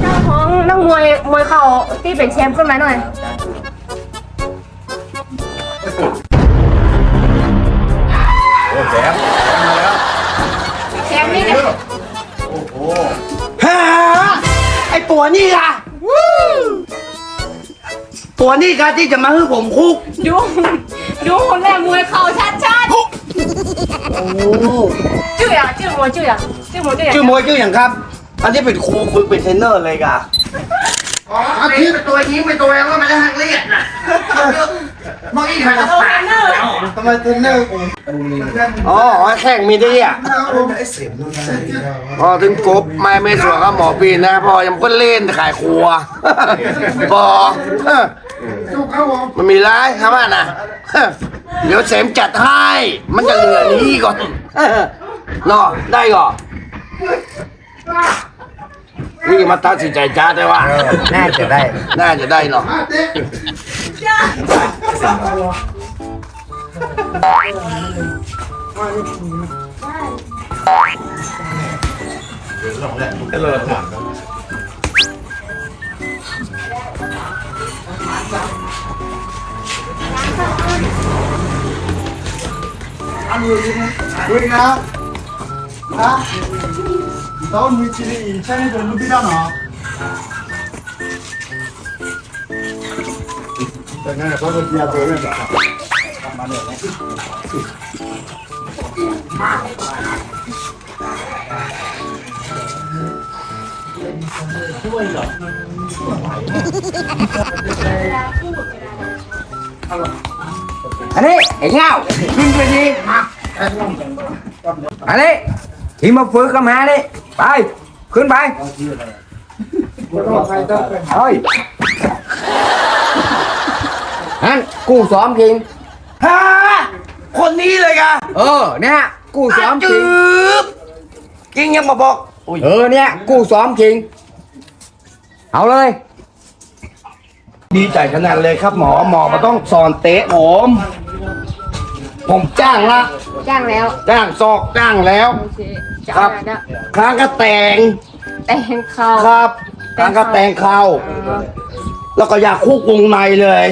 เจ้าของนักมวยมวยเข่าที่เป็นแชมป์ขึ้นมาหน่อย โอ้แซมมาแล้วแชมป์นี่เนี่ยโอ้โหฮะไอตัวนี่ล่ะตัวนี่ค่ะที่จะมาให้ผมคุก ดูดูคนแรกมวยเข่าชัดชัดโอ้ๆชื่ออย่างชื่อมวยชื่ออย่างชื่อมวยชื่ออย่างชื่อมวยชื่ออย่างครับ อันนี้เป็นครูฝึกเป็นเทรนเนอร์เลยค่ะอ๋ออันนี้เป็นตัวยิงเป็นตัวแล้วมันจะหักเลียดน่ะมองอีกใครจะโอ้เทรนเนอร์ทำไมเทรนเนอร์อ๋อแข่งมีที่อะพอถึงกบไม่ไม่สวยก็หมอปีนนะพอยังเพิ่นเล่นขายครัวพอเออสู้เขาผมมันมีร้ายครับอะนะเฮ้อเดี๋ยวเสมจัดให้ มันจะเหลือนี้ก่อนเออเนาะได้ก่อน นี่มาตัดสินใจจ้าได้ว่า น่าจะได้ น่าจะได้เนาะดูดีนะดูดีนะฮะ 다운 위치를 인천이 별로비라나 내가 가서 뒤에 보여줘 잠깐만요 추워이죠? Anh ấy, hãy nhau, đi đi đi. Anh ấy, thì một phước cầm hai đi. ไป ขึ้นไปเฮ้ยนั่นกูซ้อมจริง ฮะคนนี้เลยกะเออ เนี่ยกูซ้อมจริจืงบกิงยังมาบอกอุ้ยเออเนี่ยกูซ้อมจริง เอาเลย ดีใจขนาดเลยครับหมอหมอมาต้องสอนเตะผม ผมจ้างละจ้างแล้วจ้างซอกจ้างแล้ว โอเคจะครัเอาบ อะไรเนี่ยค้างก็แต่งแต่งเข่าครับค้างก็แต่งเข้าแล้วก็อยากคุกวงในเลย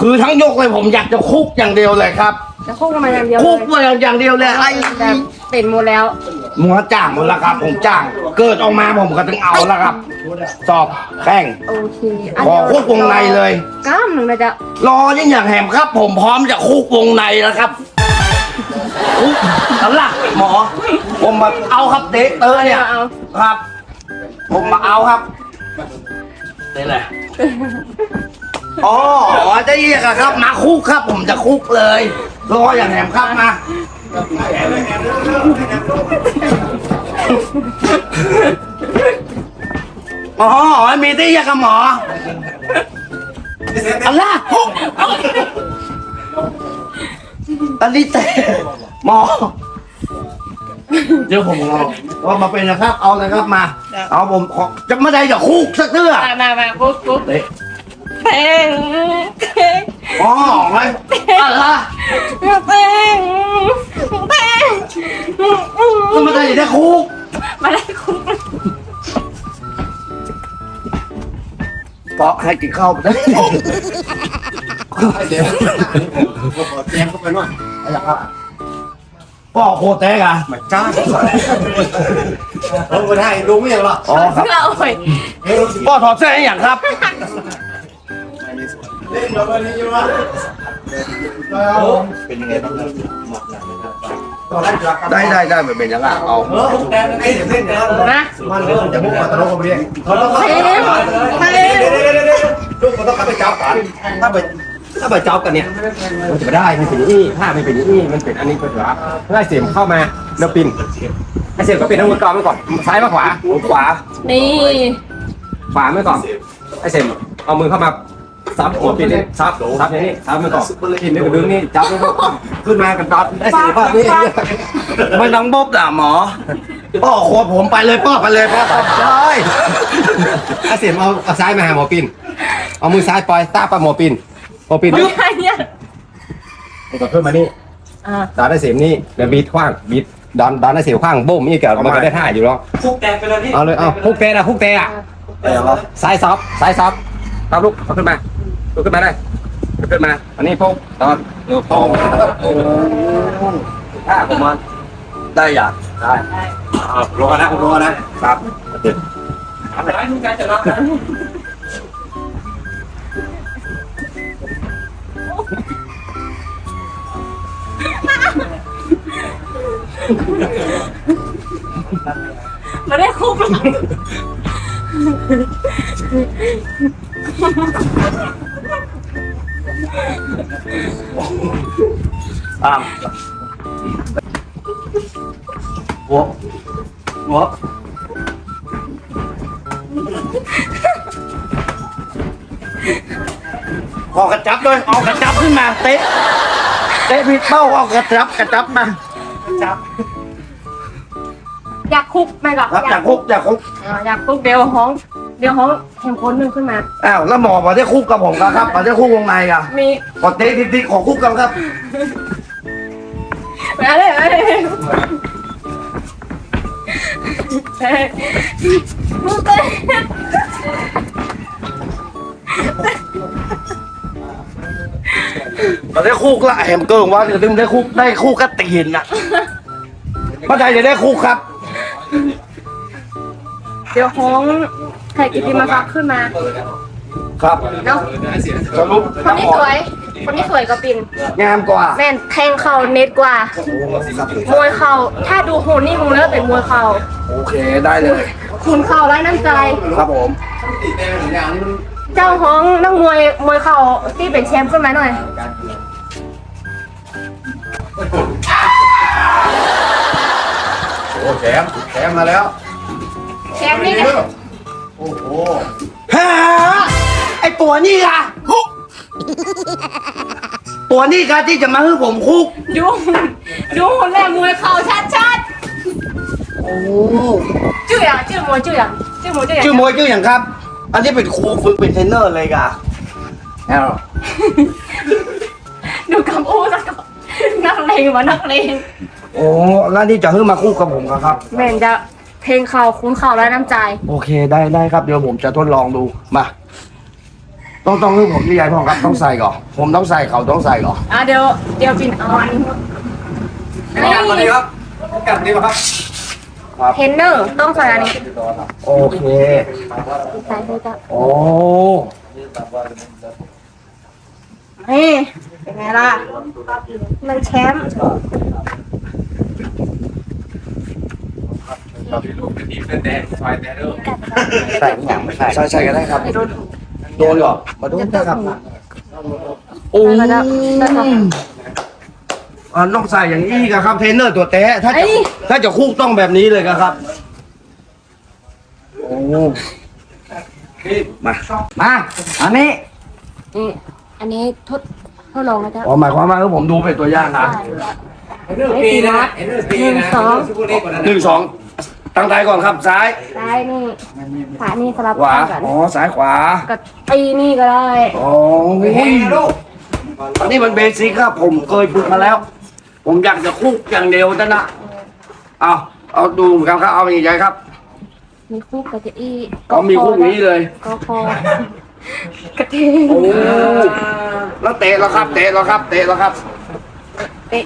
คือทั้งยกเลยผมอยากจะคุกอย่างเดียวเลยครับ จะคุกกันมาอย่างเดียวคุกเลยมาอย่างเดียวเลยไอ้แบบเป็นหมดแล้วมัวจ้างหมดแล้วครับ ผมจ้าง เกิดออกมาผมก็ต้องเอาแล้วครับ สอบแข่ง โอเคขอคุกวงในเลย กล้ามหนึ่งนะจ๊ะรอยังอย่างแหมครับ ผมพร้อมจะคุกวงในแล้วครับ คุกสลักหมอ ผมมาเอาครับเตะเตอเนี่ยเอา ครับ ผมมาเอาครับนี่แหละอ๋อจะเรียกอะครับ มาคุกครับ ผมจะคุกเลยรออย่างแหมครับมาอ๋อมีที่เรียกกับหมออะไร อันนี้แต่หมอ เดี๋ยวผมรอว่ามาเป็นนะครับ เอาเลยครับมา เอาผมขอจะไม่ได้จะคุกสักเตื้อมามามาคุกคุกเตะเต้งเต้งอ๋อไงอะไรเต้งเต้งก็ไม่ได้จะคุกมาได้คุกปอกให้กินข้าวไปได้ เดี๋ยวแจมเข้าไปหน่อยปอกโคแตกอะมาจ้าเออไมาได้ลุงไม่ยังหรออ๋อครับเราเว้ยปอถอดเสื้อให้อย่างครับเล่นแบบนี้อยู่วะเป็นยังไงบ้างครับได้ได้ได้ไม่เป็นย่างอะเอาเออแต่ไอ้เดี๋ยวเล่นนะมันเลยจะมุ่งมาตลกกันเรื่อยเขาต้องเต้งเต้งลูกเขาต้องเข้าไปจับกันถ้าไป ถ้าไปจับกันเนี่ยมันจะไม่ได้มันเป็นอย่างนี้ผ้ามันเป็นอย่างนี้มันเป็นอันนี้เป็นขวาเพื่อให้เสียมเข้ามาแล้วปินให้เสียมก็ปินทั้งมือกองไปก่อนซ้ายมาขวาขวานี่ขวามือก่อนให้เสียมเอามือเข้ามาซับหัวปินนี่ซับซับอย่างนี้ซับมือก่อนปินนี่ก็ดึงนี่จับนี่ก็ขึ้นมากันตัดได้สี่ภาพนี่ไม่ต้องบ๊อบด่าหมอป้อโคตรผมไปเลยป้อไปเลยป้อไปใช่ให้เสียมเอาเอาซ้ายมาหาหมอปินเอามือซ้ายปล่อยตาปะหมอปิน หมอปินไม่ใช่เนี่ยก็ขึ้นมานี่อ่าดานได้เสียมนี่แล้วบีดขว้างบีดดอนดอนได้เสียมขว้างโบ้มนี่เกิดมันก็ได้ท่าอยู่แล้วคุกแตกไปเลยพี่เอาเลยเอาคุกเตะนะคุกเตะอะเดี๋ยวครับซ้ายซอฟซ้ายซอฟตามลูกเอาขึ้นมาลุกขึ้นมาได้ลุกขึ้นมา อันนี้พงตอนลูกพงโอ้ถ้าผมมาได้อย่างได้เอารอนะรอนะครับอะไรทุกการจะรอนะ มาได้คุกหรอกอ่าหัวหัวออกกระจับด้วยเอากระจับขึ้นมาเตะเตะผิดเป้าเอากระจับกระจับมา จับอยากคุกไหมก่อนครับอยากคุกอยากคุกอ่าอยากคุกเดี๋ยวห้อง เดี๋ยวห้องแข่งคนหนึ่งขึ้นมา อ้าวแล้วหมอมาได้คุกกับผมครับมาได้คุกวงในอะมีขอเตะทิกๆขอคุกกันครับมาเลยมาเลยเฮ้ยมึงเต้นมาได้คุกละแหมเกิงว่าจะถึงได้คุกได้คุกก็ตีนอะ เมื่อใดจะได้คุกครับ เดี๋ยวห้องใครกินมาฟักขึ้นมา ครับเนาะสรุปคนนี้สวย คนนี้สวยกว่าปิน งามกว่าแม่นแทงเข่าเน็ตกว่ามวยเข่า ถ้าดูโหนี่มึงแล้วเป็นมวยเข่า โอเคได้เลย คุณเข่าไร้น้ำใจ ครับผม เจ้าห้องนักมวยมวยเข่าที่เป็นแชมป์ขึ้นมาหน่อยโอ้ แถมแถมมาแล้วแชมป์นี่นะโอ้โหฮะไอตัวนี้อะคุกตัวนี้ครับที่จะมาให้ผมคุก ดูดูหุ่นแม่มวยเข่าชัดชัดโอ้ๆชื่ออย่างชื่อมวยชื่ออย่างชื่อมวยชื่ออย่างชื่อมวยชื่ออย่างครับ อันนี้เป็นครูฝึกเป็นเทรนเนอร์เลยกะแล้วดูคำพูดแล้วก็นักเลงมานักเลง โอ้แล้วนี่จะให้มาคุกกับผมเหรอครับ แม่นจะเพลงเข่าคุ้นเข่าไร้น้ำใจ โอเคได้ได้ครับเดี๋ยวผมจะทดลองดูมาต้องต้องให้ผมที่ยายพ่อครับต้องใส่ก่อนผมต้องใส่เขาต้องใส่ก่อนอะเดี๋ยวเดี๋ยวปินเอาอันนี้กลับมาดีครับกลับดีครับเทรนเนอร์ต้องใส่อันนี้โอเคใส่เลยจ้ะโอ้นี่เป็นไงล่ะ มันแชมป์ ลูกเป็นทีมเป็นแดงไฟแดงเด้อใส่อย่างไม่ใส่ใส่ใส่ก็ได้ครับ โดนถูกโดนเหรอมาโดนได้ครับโอ้ได้แล้วได้แล้วอ่าต้องใส่อย่างนี้ครับเทรนเนอร์ตัวแท้ถ้าไอ้จะถ้าจะคุกต้องแบบนี้เลยครับโอ้มา มาอันนี้นี่อันนี้ทดทดลองนะจ๊ะอ๋อหมายความว่าเออผมดูเป็นตัวอย่างนะไม่ตีนะหนึ่งสองหนึ่งสอง ตั้งใจก่อนครับซ้ายซ้ายนี่ขวานี่สลับขวาข้างกันอ๋อซ้ายขวากับตีนี่ก็ได้อ๋ออันนี้มันเบสิกครับผมเคยฝึกมาแล้ว ผมอยากจะคุกอย่างเดียวนั่นนะเอาเอาดูครับครับเอาอย่างไรครับ มีคุกกับจะอีเอามีคุกนี้เลยก็พอกระเทงโอ้แล้วเตะแล้วครับ เตะแล้วครับ เตะแล้วครับ เตะ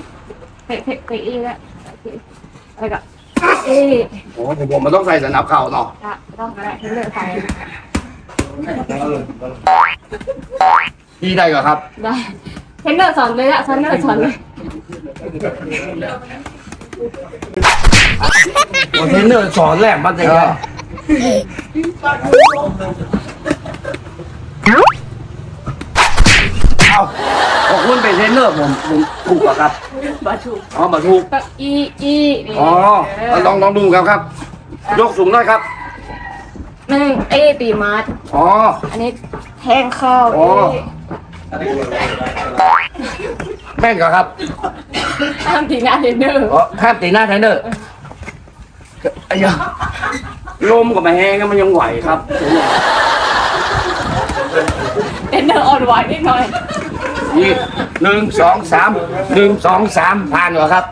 เตะเตะเตะอีแล้วแล้วก็ เอ๊โอ้ผมผมมันต้องใส่สนับเข่าเนาะะต้องอะไรที่เลือกใส่พี่ได้ก่อนครับ ได้เทรนเนอร์สอนเลยอะเทรนเนอร์สอนเลยเทรนเนอร์สอนแหลมมันจะไงเอาขอบคุณเป็นเทรนเนอร์ผมผมถูกกว่าครับ บาชูอ๋อมาถูกก็อีอีนี่อ๋อเอาลองลองดูครับครับ ยกสูงหน่อยครับหนึ่งเอตีมาร์ทอ๋ออันนี้แทงเข้าโอ้เอแม่นก่อนครับห้ามตีหน้าเทรนเนอร์อ๋อห้ามตีหน้าเทรนเนอร์ไอ้ยาลมกับมาแห้งก็มันยังไหวครับเทรนเนอร์อ่อนไหวนิดหน่อย นี่หนึ่งสองสามหนึ่งสองสามผ่านเหรอครับ